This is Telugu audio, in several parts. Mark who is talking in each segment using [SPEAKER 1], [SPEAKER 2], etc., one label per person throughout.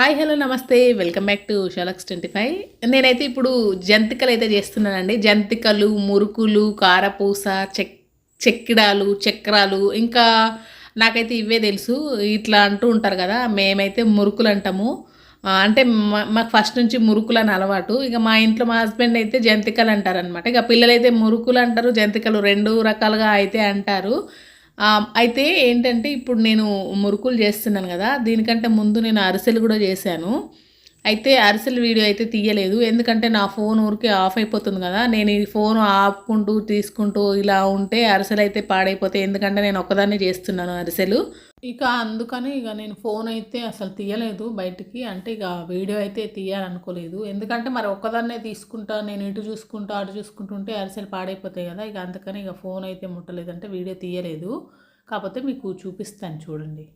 [SPEAKER 1] హాయ్ హలో నమస్తే. వెల్కమ్ బ్యాక్ టు షలక్స్ ట్వంటీ ఫైవ్. నేనైతే ఇప్పుడు జంతికలు అయితే చేస్తున్నానండి. జంతికలు మురుకులు కారపూస చెక్ చెక్కిడాలు చక్రాలు ఇంకా నాకైతే ఇవే తెలుసు. ఇట్లా అంటూ ఉంటారు కదా మేమైతే మురుకులు అంటాము. అంటే మాకు ఫస్ట్ నుంచి మురుకులు అని అలవాటు. ఇక మా ఇంట్లో మా హస్బెండ్ అయితే జంతికలు అంటారు అనమాట ఇక పిల్లలైతే మురుకులు అంటారు జంతికలు రెండు రకాలుగా అయితే అంటారు. అయితే ఏంటంటే ఇప్పుడు నేను మురుకులు చేస్తున్నాను కదా దీనికంటే ముందు నేను అరిసెలు కూడా చేశాను. అయితే అరిసెలు వీడియో అయితే తీయలేదు. ఎందుకంటే నా ఫోన్ ఊరికే ఆఫ్ అయిపోతుంది కదా. నేను ఈ ఫోన్ ఆపుకుంటూ తీసుకుంటూ ఇలా ఉంటే అరిసెలు అయితే పాడైపోతాయి. ఎందుకంటే నేను ఒక్కదాన్నే చేస్తున్నాను అరిసెలు. ఇక అందుకని ఇక నేను ఫోన్ అయితే అసలు తీయలేదు బయటికి. అంటే ఇక వీడియో అయితే తీయాలనుకోలేదు. ఎందుకంటే మరి ఒక్కదాన్నే తీసుకుంటా నేను ఇటు చూసుకుంటా అటు చూసుకుంటుంటే అరిసెలు పాడైపోతాయి కదా. ఇక అందుకని ఇక ఫోన్ అయితే ముట్టలేదు. అంటే వీడియో తీయలేదు. కాకపోతే మీకు చూపిస్తాను చూడండి.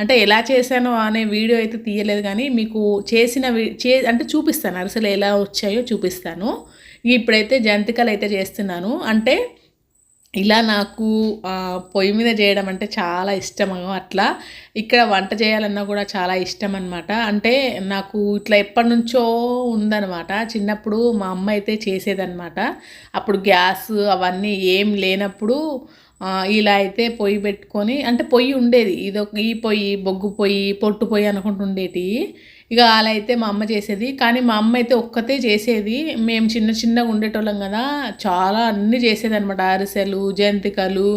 [SPEAKER 1] అంటే ఎలా చేశానో అనే వీడియో అయితే తీయలేదు కానీ మీకు చేసిన చే అంటే చూపిస్తాను. అరిసెలు ఎలా వచ్చాయో చూపిస్తాను. ఇప్పుడైతే జంతికలు అయితే చేస్తున్నాను. అంటే ఇలా నాకు పొయ్యి మీద చేయడం అంటే చాలా ఇష్టం అట్లా. ఇక్కడ వంట చేయాలన్నా కూడా చాలా ఇష్టం అనమాట అంటే నాకు ఇట్లా ఎప్పటి నుంచో ఉందనమాట చిన్నప్పుడు మా అమ్మ అయితే చేసేదనమాట అప్పుడు గ్యాస్ అవన్నీ ఏం లేనప్పుడు ఇలా అయితే పొయ్యి పెట్టుకొని అంటే పొయ్యి ఉండేది. ఇదొక ఈ పొయ్యి బొగ్గు పొయ్యి పొట్టు పొయ్యి అనుకుంటుండేటివి. ఇక అలా అయితే మా అమ్మ చేసేది. కానీ మా అమ్మ అయితే ఒక్కతే చేసేది. మేము చిన్న చిన్నగా ఉండేటోళ్ళం కదా చాలా అన్నీ చేసేది అనమాట అరిసెలు జంతికలు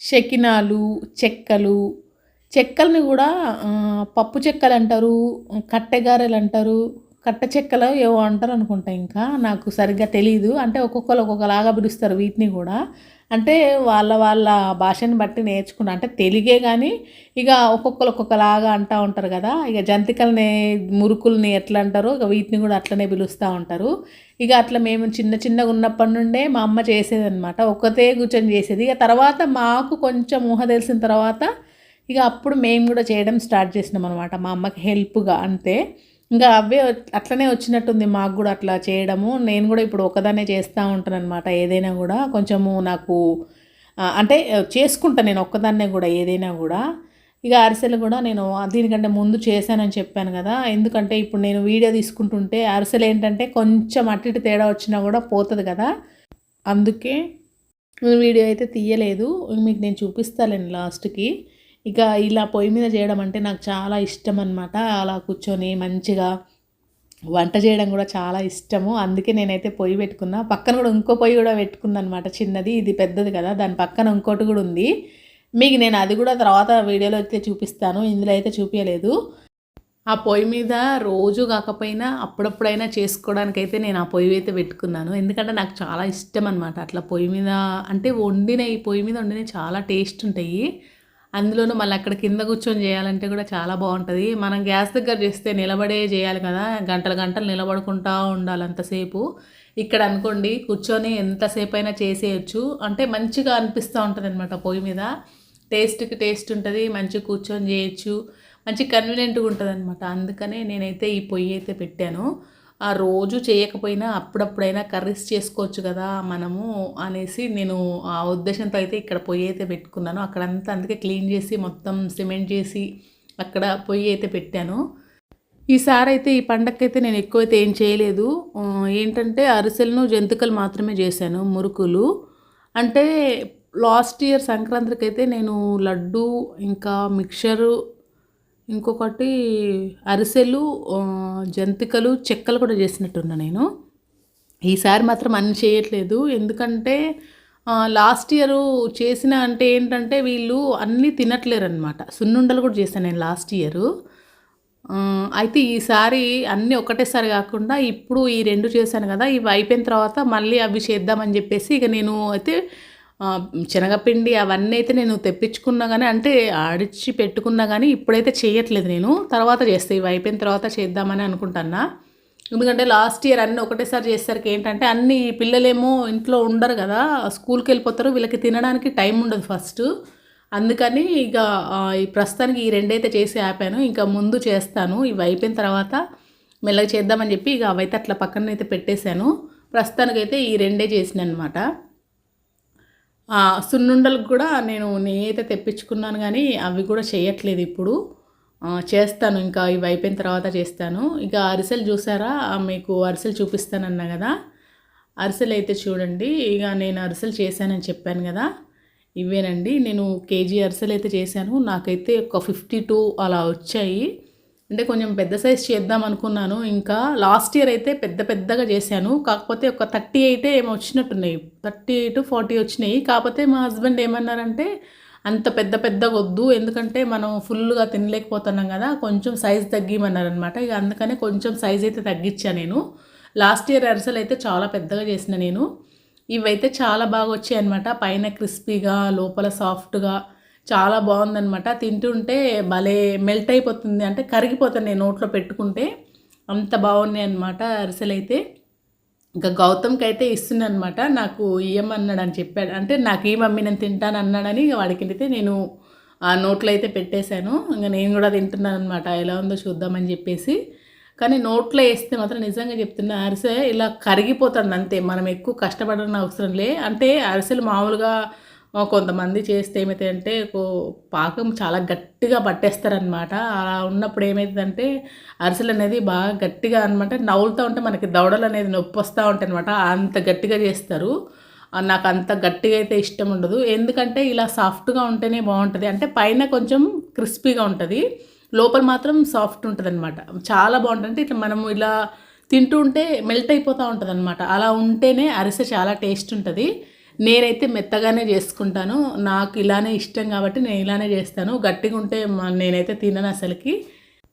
[SPEAKER 1] శకినాలు చెక్కలు. చెక్కల్ని కూడా పప్పు చెక్కలు అంటారు కట్టెగారెలు అంటారు కట్ట చెక్కలు ఏవో అంటారు అనుకుంటా ఇంకా. నాకు సరిగ్గా తెలియదు అంటే ఒక్కొక్కరు ఒక్కొక్కలాగా పిలుస్తారు వీటిని కూడా. అంటే వాళ్ళ వాళ్ళ భాషని బట్టి నేర్చుకున్నా. అంటే తెలుగే కానీ ఇక ఒక్కొక్కరు ఒక్కొక్కలాగా అంటూ ఉంటారు కదా. ఇక జంతికల్ని మురుకుల్ని ఎట్లా అంటారో ఇక వీటిని కూడా అట్లనే పిలుస్తూ ఉంటారు. ఇక అట్లా మేము చిన్న చిన్నగా ఉన్నప్పటి నుండే మా అమ్మ చేసేదన్నమాట. ఒక్కతే కూర్చొని చేసేది. ఇక తర్వాత మాకు కొంచెం ఊహ తెలిసిన తర్వాత ఇక అప్పుడు మేము కూడా చేయడం స్టార్ట్ చేసినాం అనమాట మా అమ్మకి హెల్ప్గా అంతే. ఇంకా అవే అట్లనే వచ్చినట్టుంది మాకు కూడా అట్లా చేయడము. నేను కూడా ఇప్పుడు ఒకదాన్నే చేస్తూ ఉంటాను అనమాట ఏదైనా కూడా. కొంచెము నాకు అంటే చేసుకుంటాను నేను ఒక్కదాన్నే కూడా ఏదైనా కూడా. ఇక అరిసెలు కూడా నేను దీనికంటే ముందు చేశానని చెప్పాను కదా. ఎందుకంటే ఇప్పుడు నేను వీడియో తీసుకుంటుంటే అరిసెలు ఏంటంటే కొంచెం అటు ఇటు తేడా వచ్చినా కూడా పోతుంది కదా. అందుకే వీడియో అయితే తీయలేదు. మీకు నేను చూపిస్తాను లాస్ట్కి. ఇక ఇలా పొయ్యి మీద చేయడం అంటే నాకు చాలా ఇష్టం అనమాట అలా కూర్చొని మంచిగా వంట చేయడం కూడా చాలా ఇష్టము. అందుకే నేనైతే పొయ్యి పెట్టుకున్నా. పక్కన కూడా ఇంకో పొయ్యి కూడా పెట్టుకుందనమాట అనమాట చిన్నది ఇది పెద్దది కదా. దాని పక్కన ఇంకోటి కూడా ఉంది. మీకు నేను అది కూడా తర్వాత వీడియోలో అయితే చూపిస్తాను. ఇందులో అయితే చూపించలేదు ఆ పొయ్యి మీద రోజు కాకపోయినా అప్పుడప్పుడైనా చేసుకోవడానికి అయితే నేను ఆ పొయ్యి అయితే పెట్టుకున్నాను. ఎందుకంటే నాకు చాలా ఇష్టం అనమాట అట్లా పొయ్యి మీద అంటే వండిన ఈ పొయ్యి మీద వండినవి చాలా టేస్ట్ ఉంటాయి. అందులోనూ మళ్ళీ అక్కడ కింద కూర్చొని చేయాలంటే కూడా చాలా బాగుంటుంది. మనం గ్యాస్ దగ్గర చేస్తే నిలబడే చేయాలి కదా గంటలు గంటలు నిలబడుకుంటూ ఉండాలి అంతసేపు. ఇక్కడ అనుకోండి కూర్చొని ఎంతసేపు అయినా చేసేయచ్చు. అంటే మంచిగా అనిపిస్తూ ఉంటుంది అనమాట పొయ్యి మీద. టేస్ట్కి టేస్ట్ ఉంటుంది మంచిగా కూర్చొని చేయొచ్చు. మంచి కన్వీనియంట్గా ఉంటుంది అనమాట అందుకనే నేనైతే ఈ పొయ్యి అయితే పెట్టాను. ఆ రోజు చేయకపోయినా అప్పుడప్పుడైనా కర్రీస్ చేసుకోవచ్చు కదా మనము అనేసి నేను ఆ ఉద్దేశంతో అయితే ఇక్కడ పొయ్యి అయితే పెట్టుకున్నాను. అక్కడంతా అందుకే క్లీన్ చేసి మొత్తం సిమెంట్ చేసి అక్కడ పొయ్యి అయితే పెట్టాను. ఈసారి అయితే ఈ పండగకైతే నేను ఎక్కువైతే ఏం చేయలేదు. ఏంటంటే అరిసెలను జంతికలు మాత్రమే చేశాను మురుకులు. అంటే లాస్ట్ ఇయర్ సంక్రాంతికి అయితే నేను లడ్డు ఇంకా మిక్చరు ఇంకొకటి అరిసెలు జంతికలు చెక్కలు కూడా చేసినట్టున్నా నేను. ఈసారి మాత్రం అన్ని చేయట్లేదు. ఎందుకంటే లాస్ట్ ఇయర్ చేసిన అంటే ఏంటంటే వీళ్ళు అన్నీ తినట్లేరు అనమాట సున్నుండలు కూడా చేశాను నేను లాస్ట్ ఇయర్. అయితే ఈసారి అన్నీ ఒకటేసారి కాకుండా ఇప్పుడు ఈ రెండు చేశాను కదా ఇవి అయిపోయిన తర్వాత మళ్ళీ అవి చేద్దామని చెప్పేసి ఇక నేను అయితే శనగపిండి అవన్నీ అయితే నేను తెప్పించుకున్నా కానీ అంటే ఆడిచ్చి పెట్టుకున్నా కానీ ఇప్పుడైతే చేయట్లేదు నేను. తర్వాత చేస్తే ఇవి అయిపోయిన తర్వాత చేద్దామని అనుకుంటున్నా. ఎందుకంటే లాస్ట్ ఇయర్ అన్నీ ఒకటేసారి చేసేసరికి ఏంటంటే అన్ని పిల్లలేమో ఇంట్లో ఉండరు కదా స్కూల్కి వెళ్ళిపోతారు వీళ్ళకి తినడానికి టైం ఉండదు ఫస్ట్. అందుకని ఇక ఈ ప్రస్తుతానికి ఈ రెండైతే చేసి ఆపాను. ఇంకా ముందు చేస్తాను. ఇవి అయిపోయిన తర్వాత మెల్లగా చేద్దామని చెప్పి ఇక అవైతే అట్లా పక్కన అయితే పెట్టేశాను. ప్రస్తుతానికైతే ఈ రెండే చేసిన అనమాట సున్నుండలు కూడా నేను నేనైతే తెప్పించుకున్నాను కానీ అవి కూడా చేయట్లేదు ఇప్పుడు. చేస్తాను ఇంకా ఇవి అయిపోయిన తర్వాత చేస్తాను. ఇక అరిసెలు చూసారా? మీకు అరిసెలు చూపిస్తానన్నా కదా? అరిసెలు అయితే చూడండి. ఇక నేను అరిసెలు చేశానని చెప్పాను కదా? ఇవేనండి. నేను కేజీ అరిసెలు అయితే చేశాను. నాకైతే ఒక ఫిఫ్టీ టూ అలా వచ్చాయి. అంటే కొంచెం పెద్ద సైజ్ చేద్దాం అనుకున్నాను. ఇంకా లాస్ట్ ఇయర్ అయితే పెద్ద పెద్దగా చేశాను. కాకపోతే ఒక థర్టీ ఎయిటే ఏమో వచ్చినట్టున్నాయి. థర్టీ ఎయిట్ ఫార్టీ వచ్చినాయి. కాకపోతే మా హస్బెండ్ ఏమన్నారంటే అంత పెద్ద పెద్దగా వద్దు. ఎందుకంటే మనం ఫుల్గా తినలేకపోతున్నాం కదా. కొంచెం సైజ్ తగ్గిమన్నారనమాట ఇక అందుకనే కొంచెం సైజ్ అయితే తగ్గించాను నేను. లాస్ట్ ఇయర్ అరిసెలు అయితే చాలా పెద్దగా చేసిన నేను. ఇవైతే చాలా బాగా వచ్చాయి అనమాట పైన క్రిస్పీగా లోపల సాఫ్ట్గా చాలా బాగుందనమాట తింటుంటే భలే మెల్ట్ అయిపోతుంది. అంటే కరిగిపోతుంది. నేను నోట్లో పెట్టుకుంటే అంత బాగున్నాయి అనమాట అరిసెలు అయితే ఇంకా గౌతమ్కి అయితే ఇస్తుందనమాట నాకు ఇయ్యమన్నాడు అని చెప్పాడు. అంటే నాకు ఈ మమ్మీ నేను తింటాను అన్నాడని వాడికి అయితే నేను ఆ నోట్లో అయితే పెట్టేశాను. ఇంకా నేను కూడా తింటున్నాను అనమాట ఎలా ఉందో చూద్దామని చెప్పేసి. కానీ నోట్లో వేస్తే మాత్రం నిజంగా చెప్తున్నా అరిసె ఇలా కరిగిపోతుంది అంతే. మనం ఎక్కువ కష్టపడని అవసరం లే. అంటే అరిసెలు మామూలుగా కొంతమంది చేస్తే ఏమైతే అంటే పాకం చాలా గట్టిగా పట్టేస్తారనమాట అలా ఉన్నప్పుడు ఏమవుతుందంటే అరిసెలు అనేది బాగా గట్టిగా అనమాట నవ్వులుతూ ఉంటే మనకి దవడలు అనేది నొప్పి వస్తూ ఉంటాయి అనమాట అంత గట్టిగా చేస్తారు. నాకు అంత గట్టిగా అయితే ఇష్టం ఉండదు. ఎందుకంటే ఇలా సాఫ్ట్గా ఉంటేనే బాగుంటుంది. అంటే పైన కొంచెం క్రిస్పీగా ఉంటుంది. లోపల మాత్రం సాఫ్ట్ ఉంటుంది అనమాట చాలా బాగుంటుంది అంటే ఇట్లా మనము ఇలా తింటూ ఉంటే మెల్ట్ అయిపోతూ ఉంటుంది అనమాట అలా ఉంటేనే అరిసె చాలా టేస్ట్ ఉంటుంది. నేనైతే మెత్తగానే చేసుకుంటాను. నాకు ఇలానే ఇష్టం కాబట్టి నేను ఇలానే చేస్తాను. గట్టిగా ఉంటే నేనైతే తినను అసలుకి.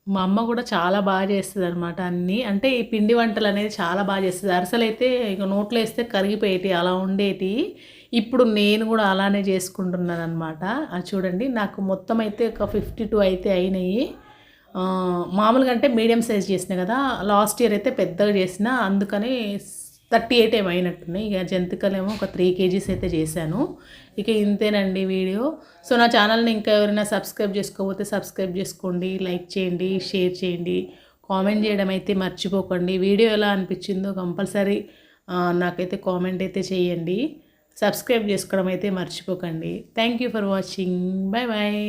[SPEAKER 1] మా అమ్మ కూడా చాలా బాగా చేస్తుంది అనమాట అన్నీ. అంటే ఈ పిండి వంటలు అనేది చాలా బాగా చేస్తుంది. అరసలు అయితే ఇక నోట్లో వేస్తే కరిగిపోయేటి అలా ఉండేటి. ఇప్పుడు నేను కూడా అలానే చేసుకుంటున్నాను అనమాట అది చూడండి నాకు మొత్తం అయితే ఒక ఫిఫ్టీ టూ అయితే అయినాయి. మామూలుగా అంటే మీడియం సైజ్ చేసిన కదా లాస్ట్ ఇయర్ అయితే పెద్దగా చేసిన అందుకని థర్టీ ఎయిట్ ఏమో అయినట్టున్నాయి. ఇక జంతికలేమో ఒక త్రీ కేజీస్ అయితే చేశాను. ఇక ఇంతేనండి వీడియో. సో నా ఛానల్ని ఇంకా ఎవరైనా సబ్స్క్రైబ్ చేసుకోకపోతే సబ్స్క్రైబ్ చేసుకోండి లైక్ చేయండి షేర్ చేయండి కామెంట్ చేయడం అయితే మర్చిపోకండి. వీడియో ఎలా అనిపించిందో కంపల్సరీ నాకైతే కామెంట్ అయితే చేయండి. సబ్స్క్రైబ్ చేసుకోవడం అయితే మర్చిపోకండి. Thank you for watching. Bye bye